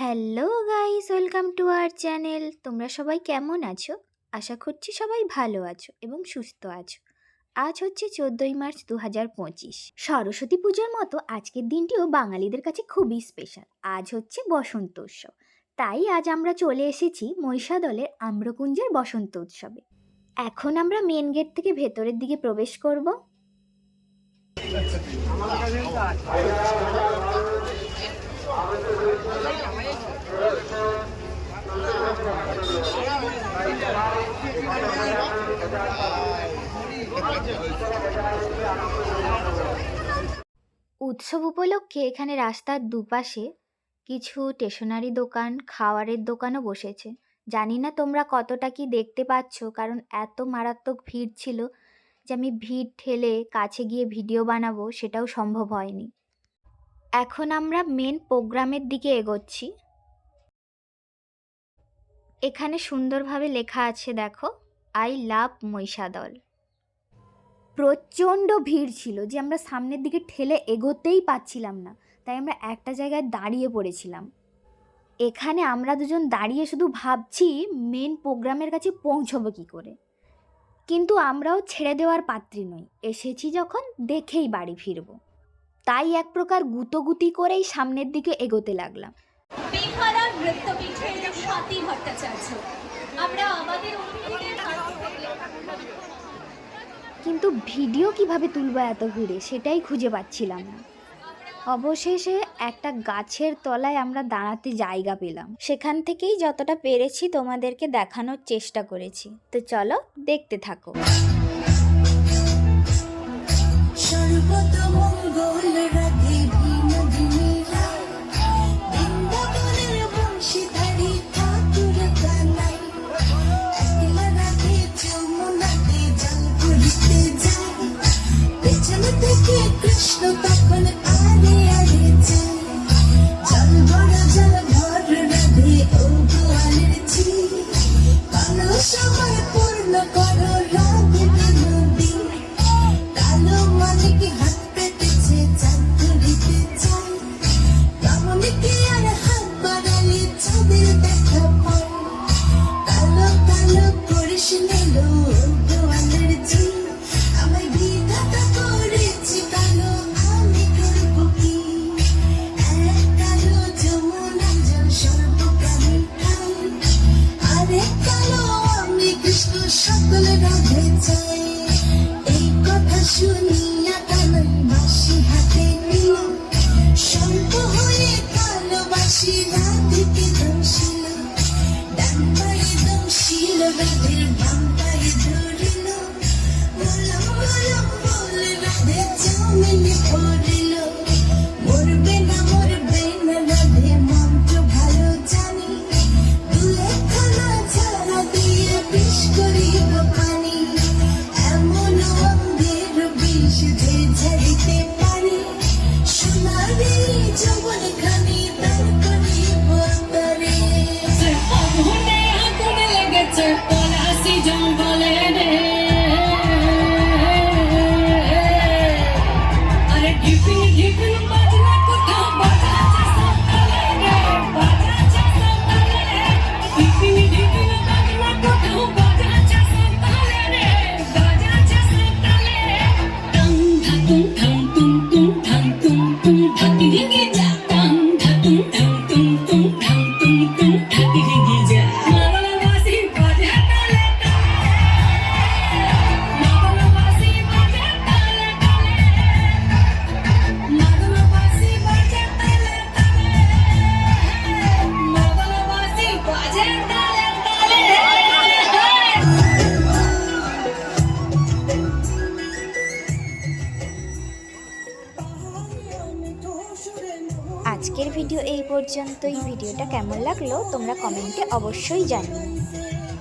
Hello guys, welcome to our channel. তোমরা সবাই কেমন আছো? আশা করছি সবাই ভালো আছো এবং সুস্থ আছো। আজ হচ্ছে চোদ্দোই মার্চ দু হাজার পঁচিশ। সরস্বতী পুজোর মতো আজকের দিনটিও বাঙালিদের কাছে খুবই স্পেশাল। আজ হচ্ছে বসন্ত উৎসব। তাই আজ আমরা চলে এসেছি মহিষাদলের আম্রকুঞ্জের বসন্ত উৎসবে। এখন আমরা মেন গেট থেকে ভেতরের দিকে প্রবেশ করব। উৎসব উপলক্ষে এখানে রাস্তার দুপাশে কিছু স্টেশনারি দোকান খাওয়ারের দোকানও বসেছে। জানি না তোমরা কতটা কি দেখতে পাচ্ছ, কারণ এত মারাত্মক ভিড় ছিল যে আমি ভিড় ঠেলে কাছে গিয়ে ভিডিও বানাবো, সেটাও সম্ভব হয়নি। এখন আমরা মেন প্রোগ্রামের দিকে এগোচ্ছি। এখানে সুন্দরভাবে লেখা আছে, দেখো আই লাভ মহিষাদল। প্রচণ্ড ভিড় ছিল যে আমরা সামনের দিকে ঠেলে এগোতেই পাচ্ছিলাম না, তাই আমরা একটা জায়গায় দাঁড়িয়ে পড়েছিলাম। এখানে আমরা দুজন দাঁড়িয়ে শুধু ভাবছি মেন প্রোগ্রামের কাছে পৌঁছবো কী করে। কিন্তু আমরাও ছেড়ে দেওয়ার পাত্রী নই, এসেছি যখন দেখেই বাড়ি ফিরবো। তাই এক প্রকার গুতোগুতি করেই সামনের দিকে এগোতে লাগলাম। বেহালা নৃত্যপীঠের স্বাতী ভট্টাচার্য আমরা আমাদের অতিথিদের হাত থেকে কিন্তু ভিডিও কীভাবে তুলবো এত ভিড়ে সেটাই খুঁজে পাচ্ছিলাম না। অবশেষে একটা গাছের তলায় আমরা দাঁড়াতে জায়গা পেলাম। সেখান থেকেই যতটা পেরেছি তোমাদেরকে দেখানোর চেষ্টা করেছি। তো চলো দেখতে থাকো। সর্বতমঙ্গল Tövbe bir yandı আজকের ভিডিও এই পর্যন্তই। ভিডিওটা কেমন লাগল তোমরা কমেন্টে অবশ্যই জানিও।